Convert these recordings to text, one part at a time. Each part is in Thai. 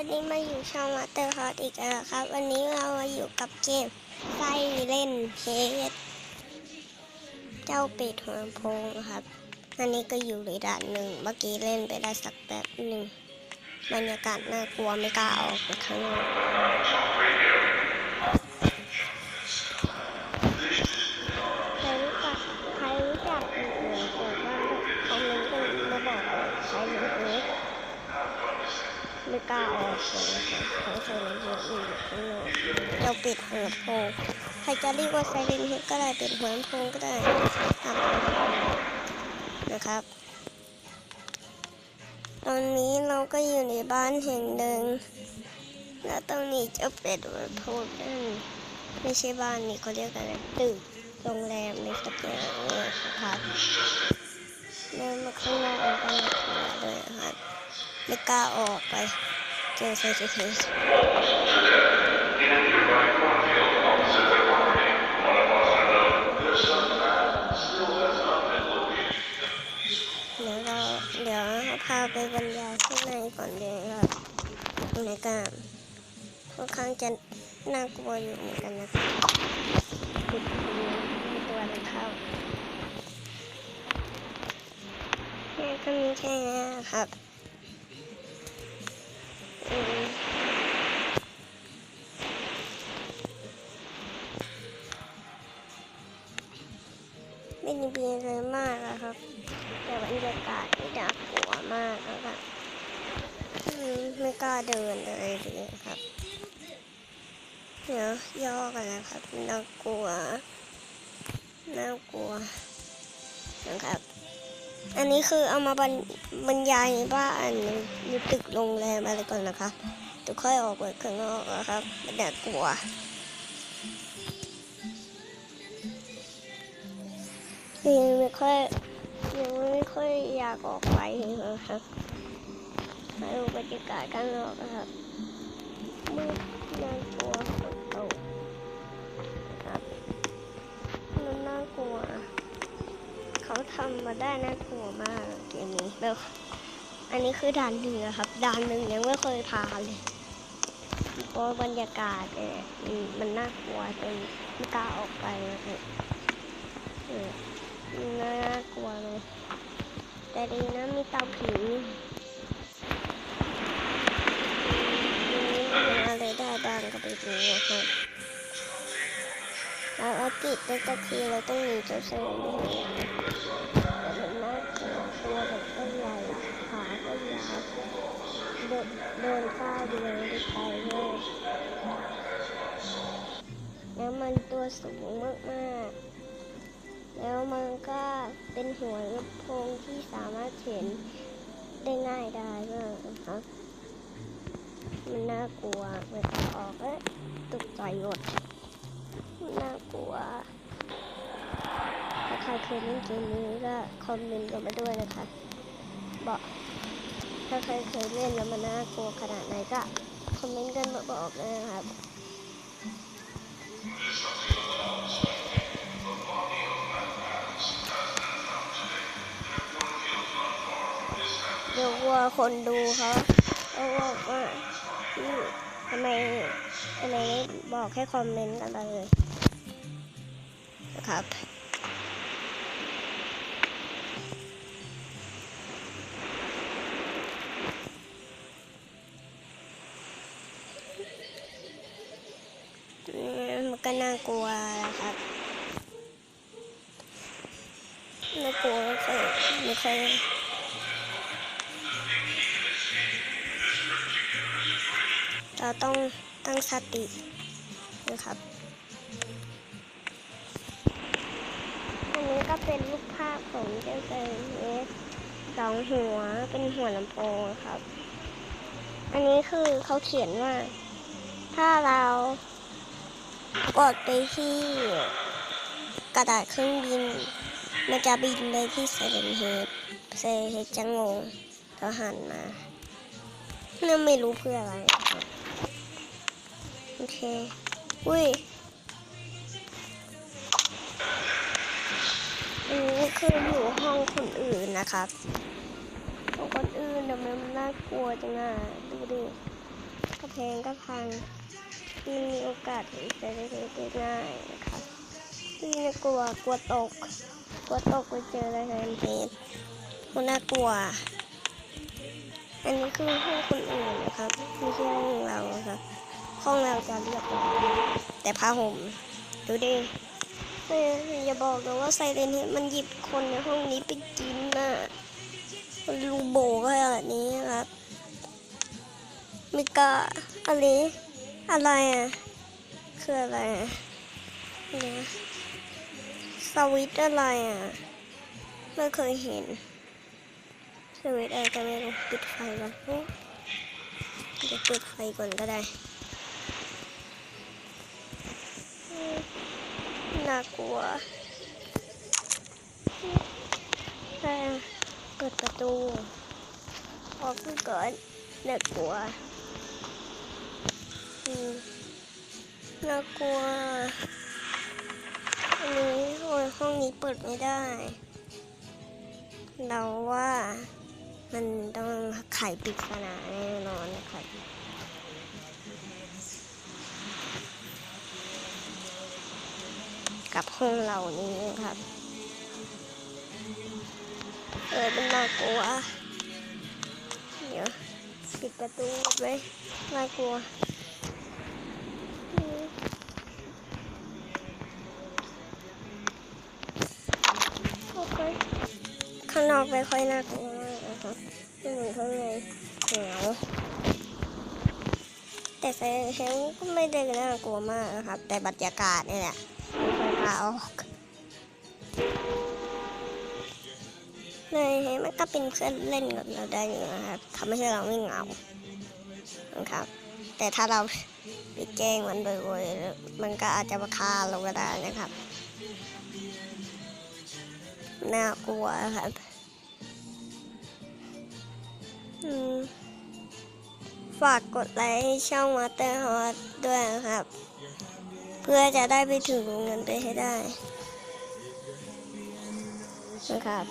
วันนี้มาอยู่ช่องมาเตอร์ฮอตอีกแล้วครับ วันนี้เรามาอยู่กับเกมไฟเล่นเพจเจ้าเป็ดหัวโพงครับ อันนี้ก็อยู่ในด่านหนึ่ง เมื่อกี้เล่นไปได้สักแป๊บหนึ่ง บรรยากาศน่ากลัวไม่กล้าออกไปข้างนอกใครรู้จักใครรู้จักอื่นๆบอกว่าคอมเมนต์กันมาบอกใครรู้เอ๊ะ ไม่กล้าออกเลยนะคะทั้งไซเลนเฮดอยู่ข้างนอก เราปิดหัวลำโพงใครจะเรียกว่าไซเลนเฮดก็ได้ปิดหัวลำโพงก็ได้ตามนะครับ ตอนนี้เราก็อยู่ในบ้านแห่งหนึ่งแล้วตรงนี้จะเป็นหัวลำโพงนั่นไม่ใช่บ้านนี่เขาเรียกอะไรตึกโรงแรมในสักอย่างเนี่ยครับเดินมาข้างนอกมันก็น่าเลยครับไม่กล้าออกไปเจอไซเคิลเดี๋ยวเราเดี๋ยวพาไปบรรยายข้างใน ก่อนเลยครับในการค่อนข้างจะน่ากลัวอยู่เหมือนกันนะครับปิดมีตัวอะไรเข้าแค่ก็มีแค่นี้ครับอืมไม่ได้มีอะไรมากนะครับ แต่บรรยากาศนี่น่ากลัวมากนะครับ ไม่กล้าเดินเลยเลยครับ เดี๋ยวย่อกันนะครับน่ากลัวน่ากลัวนะครับ อันนี้คือเอามาบรรบรรยายในบ้านในในตึกโรงแรมอะไรก่อนนะคะเดี๋ยวค่อยออกไปข้างนอกนะครับไม่น่ากลัวยังไม่ค่อยยังไม่ค่อยอยากออกไปนะครับ มาดูบรรยากาศข้างนอกนะครับมืดน่ากลัวฝนตกครับมันน่ากลัว เขาทำมาได้น่ากลัวมากเกมนี้แบบอันนี้คือด่านหนึ่งอะครับด่านหนึ่งยังไม่เคยพาเลยเพราะบรรยากาศเนี่ยมันน่ากลัวจนไม่กล้าออกไปนะครับเออน่ากลัวเลย แต่ดีนะมีเตาผิ บ้างก็ไปดูนะครับแล้วอัปเดตก็คือเราต้องมีเจ้าเซลล์ด้วยแต่มันน่ากลัวตัวแบบก็ใหญ่ขาก็ยาวเดินเดินข้าวเดียวได้ไปเลยแล้วมันตัวสูงมากๆ แล้วมันก็เป็นหัวลำโพงที่สามารถเห็นได้ง่ายได้มากนะครับ มันน่ากลัวเวลาออกเอ๊ะตกใจหมดมันน่ากลัว ถ้าใครเคยเล่นเกมนี้ก็คอมเมนต์กันมาด้วยนะคะ บอกถ้าใครเคยเล่นแล้วมันน่ากลัวขนาดไหนก็คอมเมนต์กันมาบอกเลยนะครับเดี๋ยวกลัวคนดูเขาเขาบอกว่า ทำไมทำไมไม่บอกให้คอมเมนต์กันเลยนะครับมันก็น่ากลัวนะครับน่ากลัวไม่เคยไม่เคย เราต้องตั้งสตินะครับอันนี้ก็เป็นรูปภาพของเจ้าเซนเอสสองหัวเป็นหัวลำโพงครับ อันนี้คือเขาเขียนว่า ถ้าเรากดไปที่กระดาษเครื่องบิน มันจะบินไปที่เซเลนเฮดเซเลนเฮดจะงงแล้วหันมาเนั่นไม่รู้เพื่ออะไรครับ โอเค อุ้ยอันนี้คืออยู่ห้องคนอื่นนะครับห้องคนอื่นทำไมมันน่ากลัวจังอะดูดิพงก็พังมีโอกาสที่จะได้ได้ง่ายนะครับพี่น่ากลัวกลัวตก กลัวตกไปเจออะไรกันเพจมันน่ากลัว อันนี้คือห้องคนอื่นนะครับไม่ใช่ห้องเราครับ ห้องเราจะเรียบร้อยแต่ผ้าห่มดูดิอย่าบอกนะว่าไซเรนเฮดมันหยิบคนในห้องนี้ไปกินน่ะมันรูโบก็แบบนี้ครับมิกาอะไรอะไรอะคืออะไรอะเนี่ยสวิตอะไรอะไม่เคยเห็นสวิตอะไรก็ไม่รู้ปิดไฟก่อนเดี๋ยวเปิดไฟก่อนก็ได้อืม น่ากลัวแต่เปิดประตูออกไปก่อนน่ากลัวน่ากลัวอันนี้โอ้ยห้องนี้เปิดไม่ได้ เราว่ามันต้องไขปริศนาแน่นอนนะครับ กับห้องเรานี้ครับเออเป็นน่ากลัว เดี๋ยวปิดประตูไว้น่ากลัวโอเคข้างนอกไม่ค่อยน่ากลัวมากนะครับไม่เหมือนข้างในเหนียวแต่ไซเฮงก็ไม่ได้น่ากลัวมากนะครับ แต่บรรยากาศนี่แหละไม่ค่อยาออกเลยมันก็เป็นเพื่อนเล่นกับเราได้อยู่นะครับทำให้เราไม่เหงานะครับ แต่ถ้าเราไปแกล้งมันบ่อยๆมันก็อาจจะมาฆ่าเราก็ได้นะครับน่ากลัวครับฝากกดไลค์ช่องมาเตอร์ฮอตด้วยนะครับ พื่อจะได้ไปถึงวงเงินไปให้ได้นะครับ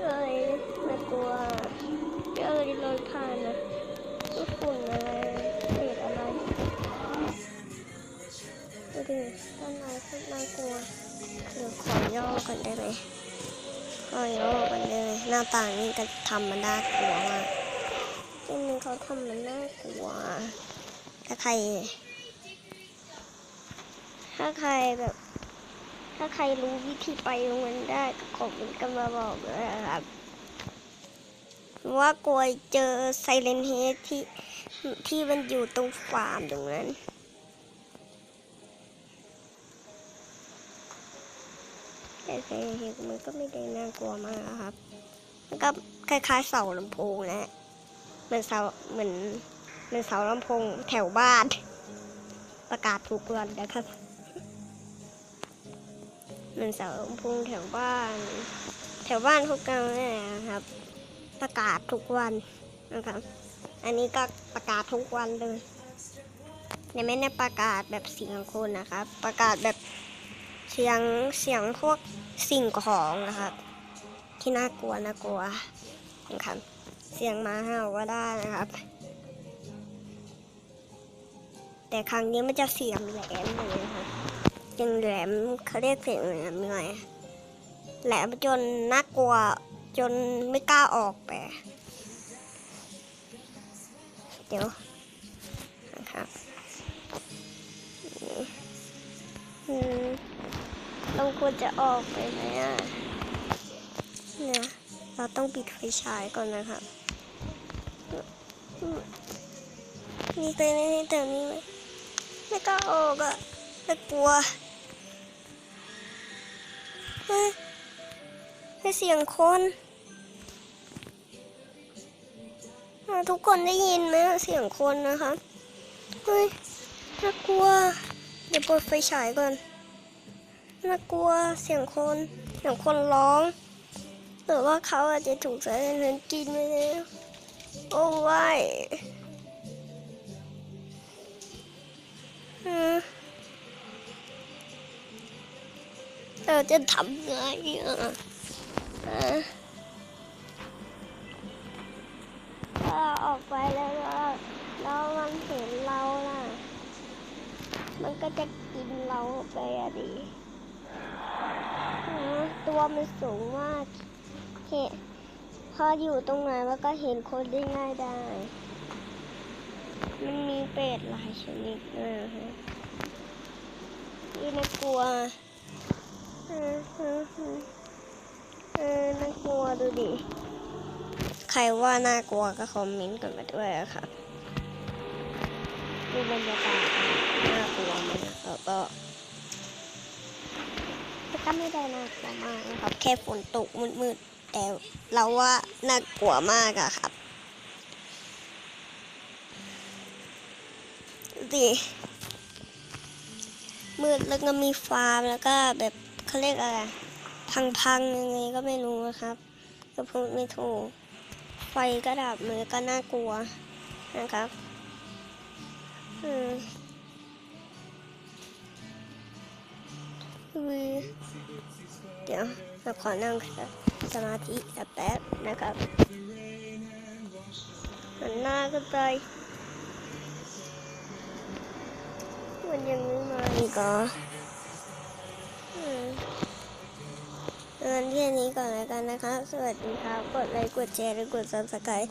เอ้ยน่ากลัวเอ้ยลอยผ่านนะลูกฝุ่นอะไรเศษอะไรดูดิต้นไม้ตรน่ากลัวเดี๋ยวขอย่อกันได้ไหมขอย่อกันได้ไหมหน้าต่างนี่ก็ทำมันน่ากลัวมากจริงๆเขาทำมันน่ากลัว ถ้าใคร ถ้าใครแบบ ถ้าใครรู้วิธีไปตรงนั้นได้ก็คอมเมนต์กันมาบอกด้วยนะครับ ว่ากลัวเจอไซเลนเฮดที่ที่มันอยู่ตรงฟาร์มตรงนั้นแต่ไซเลนเฮดมันก็ไม่ได้น่ากลัวมากครับมันก็คล้ายๆเสาลำโพงนะเหมือนเสาเหมือน เหมือนเสาลำโพงแถวบ้าน ประกาศทุกวันนะครับเหมือนเสาลำโพงแถวบ้าน แถวบ้านพวกเราเนี่ยนะครับ ประกาศทุกวันนะครับ อันนี้ก็ประกาศทุกวันเลยแต่ไม่ได้ประกาศแบบเสียงคนนะครับ ประกาศแบบเสียงเสียงพวกสิ่งของนะครับ ที่น่ากลัวน่ากลัวนะครับเสียงมาเห่าก็ได้นะครับ แต่ครั้งนี้มันจะเสียงแหลมเลยนะครับยังแหลมเขาเรียกเสียงแหลมยังไงแหลมจนน่ากลัวจนไม่กล้าออกไปเดี๋ยวนะครับนี่อืมเราควรจะออกไปไหมอะเนี่ยเราต้องปิดไฟฉายก่อนนะครับมมีไปไหมแต่มีไหม ไม่กล้าออกอะไม่กลัวเฮ้ยเสียงคนทุกคนได้ยินไหมเสียงคนนะคะเฮ้ยน่ากลัว เดี๋ยวเปิดไฟฉายก่อนน่ากลัวเสียงคนเสียงคนร้องหรือว่าเขาอาจจะถูกสายเงินกินไปแล้วโอ้ย เราจะทำไงอะอะอ่าเราออกไปแล้วเราแล้วมันเห็นเราล่ะ มันก็จะกินเราไปอะดิตัวมันสูงมาก เห็นพออยู่ตรงไหนมันก็เห็นคนได้ง่ายได้ มันมีเป็ดหลายชนิดมากฮะนี่น่ากลัวเออเออเออเอน่ากลัวดูดิ ใครว่าน่ากลัวก็คอมเมนต์กันมาด้วยนะครับดูบรรยากาศน่ากลัวไหมแล้วก็ก็ไม่ได้น่ากลัวมากนะครับ แค่ฝนตกมืดๆแต่เราว่าน่ากลัวมากอะครับ ดิมืดแล้วก็มีฟาร์มแล้วก็แบบเขาเรียกอะไร พังๆยังไงก็ไม่รู้นะครับก็พูดไม่ถูก ไฟก็ดับมือก็น่ากลัวนะครับอืมอืมเดี๋ยวเราขอนั่งสมาธิสักแป๊บนะครับหันหน้าก็ไป มันยังไม่มาอีกเหรออืมงั้นแค่นี้ก่อนแล้วกันนะครับสวัสดีครับ กดไลค์ กดแชร์และกด subscribe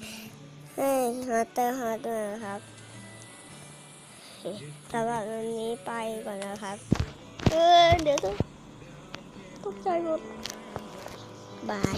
ให้ฮาร์เตอร์ฮาร์ดด้วยนะครับสำหรับวันนี้ไปก่อนนะครับ เออเดี๋ยวต้องตกใจหมดบาย